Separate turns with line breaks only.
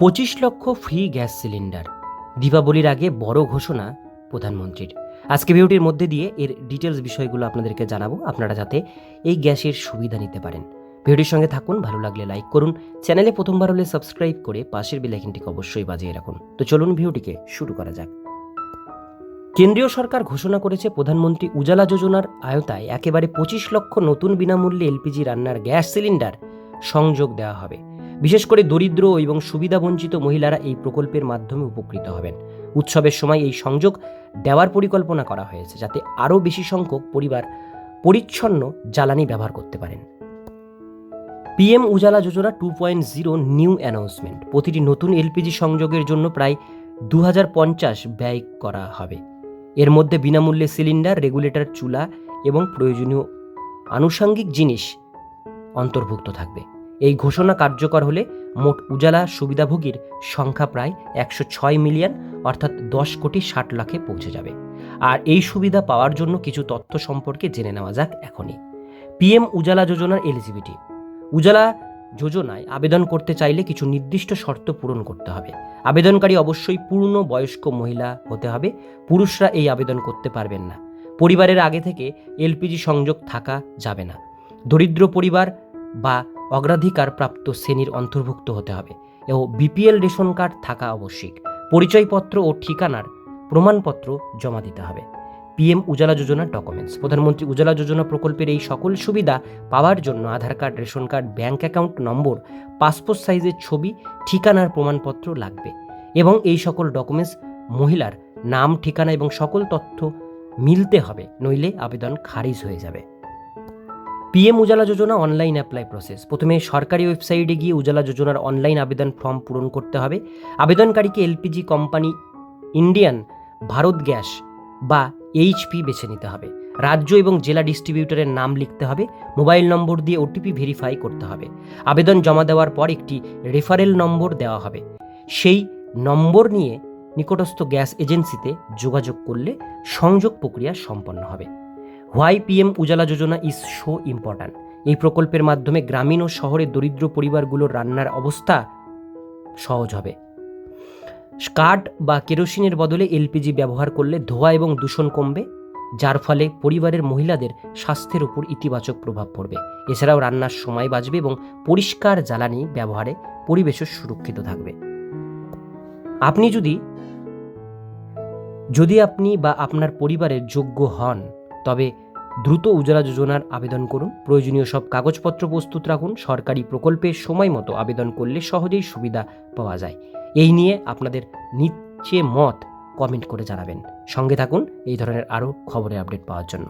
পঁচিশ লক্ষ free gas cylinder. দীপাবলির আগে বড় ঘোষণা প্রধানমন্ত্রীর। আজকে ভিডিওটির মধ্যে দিয়ে এর ডিটেলস বিষয়গুলো আপনাদেরকে জানাব, আপনারা যাতে এই গ্যাসের সুবিধা নিতে পারেন। ভিডিওটির সঙ্গে থাকুন, ভালো লাগলে লাইক করুন, চ্যানেলে প্রথমবার হলে সাবস্ক্রাইব করে পাশের বেলাইকিনটিকে অবশ্যই বাজিয়ে রাখুন। তো চলুন ভিডিওটিকে শুরু করা যাক। কেন্দ্রীয় সরকার ঘোষণা করেছে প্রধানমন্ত্রী উজালা যোজনার আয়তায় একেবারে পঁচিশ লক্ষ নতুন বিনামূল্যে এলপিজি রান্নার গ্যাস সিলিন্ডার সংযোগ দেওয়া হবে। বিশেষ করে দরিদ্র এবং সুবিধাবঞ্চিত মহিলারা এই প্রকল্পের মাধ্যমে উপকৃত হবেন। উৎসবের সময় এই সংযোগ দেওয়ার পরিকল্পনা করা হয়েছে যাতে আরও বেশি সংখ্যক পরিবার পরিচ্ছন্ন জ্বালানি ব্যবহার করতে পারেন। PM Ujjwala Yojana two point zero new announcement. প্রতিটি নতুন এলপিজি সংযোগের জন্য প্রায় দু হাজার পঞ্চাশ ব্যয় করা হবে। এর মধ্যে বিনামূল্যে সিলিন্ডার, রেগুলেটর, চুলা এবং প্রয়োজনীয় আনুষঙ্গিক জিনিস অন্তর্ভুক্ত থাকবে। এই ঘোষণা কার্যকর হলে মোট উজালা সুবিধাভোগীর সংখ্যা প্রায় একশো ছয় মিলিয়ন, অর্থাৎ দশ কোটি ষাট লাখে পৌঁছে যাবে। আর এই সুবিধা পাওয়ার জন্য কিছু তথ্য সম্পর্কে জেনে নেওয়া যাক এখনই। পিএম উজালা যোজনার এলিজিবিলিটি। উজালা যোজনায় আবেদন করতে চাইলে কিছু নির্দিষ্ট শর্ত পূরণ করতে হবে। আবেদনকারী অবশ্যই পূর্ণ বয়স্ক মহিলা হতে হবে। পুরুষরা এই আবেদন করতে পারবেন না। পরিবারের আগে থেকে এলপিজি সংযোগ থাকা যাবে না। দরিদ্র পরিবার বা অগ্রাধিকার প্রাপ্ত শ্রেণির অন্তর্ভুক্ত হতে হবে এবং বিপিএল রেশন কার্ড থাকা আবশ্যিক। পরিচয়পত্র ও ঠিকানার প্রমাণপত্র জমা দিতে হবে। পিএম উজালা যোজনার ডকুমেন্টস। প্রধানমন্ত্রী উজালা যোজনা প্রকল্পের এই সকল সুবিধা পাওয়ার জন্য Aadhaar card, ration card, bank account number, passport সাইজের ছবি, ঠিকানার প্রমাণপত্র লাগবে এবং এই সকল ডকুমেন্টস মহিলার নাম, ঠিকানা এবং সকল তথ্য মিলতে হবে। নইলে আবেদন খারিজ হয়ে যাবে। PM Ujjwala Yojana online apply process প্রথমে সরকারি ওয়েবসাইটে গিয়ে উজালা যোজনার অনলাইন আবেদন ফর্ম পূরণ করতে হবে। আবেদনকারীকে LPG company Indian Bharat gas বা এইচপি বেছে নিতে হবে। রাজ্য এবং জেলা ডিস্ট্রিবিউটরের নাম লিখতে হবে। মোবাইল নম্বর দিয়ে ওটিপি ভেরিফাই করতে হবে। আবেদন জমা দেওয়ার পর একটি রেফারেল নম্বর দেওয়া হবে। সেই নম্বর নিয়ে নিকটস্থ গ্যাস এজেন্সিতে যোগাযোগ করলে সংযোগ প্রক্রিয়া সম্পন্ন হবে। Why PM Ujjwala Yojana is so important. এই প্রকল্পের মাধ্যমে গ্রামীণ ও শহরের দরিদ্র পরিবারগুলোর রান্নার অবস্থা সহজ হবে। কাঠ বা কেরোসিনের বদলে এলপিজি ব্যবহার করলে ধোঁয়া এবং দূষণ কমবে, যার ফলে পরিবারের মহিলাদের স্বাস্থ্যের উপর ইতিবাচক প্রভাব পড়বে। এছাড়াও রান্নার সময় বাঁচবে এবং পরিষ্কার জ্বালানি ব্যবহারে পরিবেশও সুরক্ষিত থাকবে। আপনি যদি যদি আপনি বা আপনার পরিবারের যোগ্য হন তবে দ্রুত উজালা যোজনার আবেদন করুন। প্রয়োজনীয় সব কাগজপত্র প্রস্তুত রাখুন। সরকারি প্রকল্পে সময় মতো আবেদন করলে সহজেই সুবিধা পাওয়া যায়। এই নিয়ে আপনাদের নিচে মত কমেন্ট করে জানাবেন। সঙ্গে থাকুন, এই ধরনের আরও খবরের আপডেট পাওয়ার জন্য।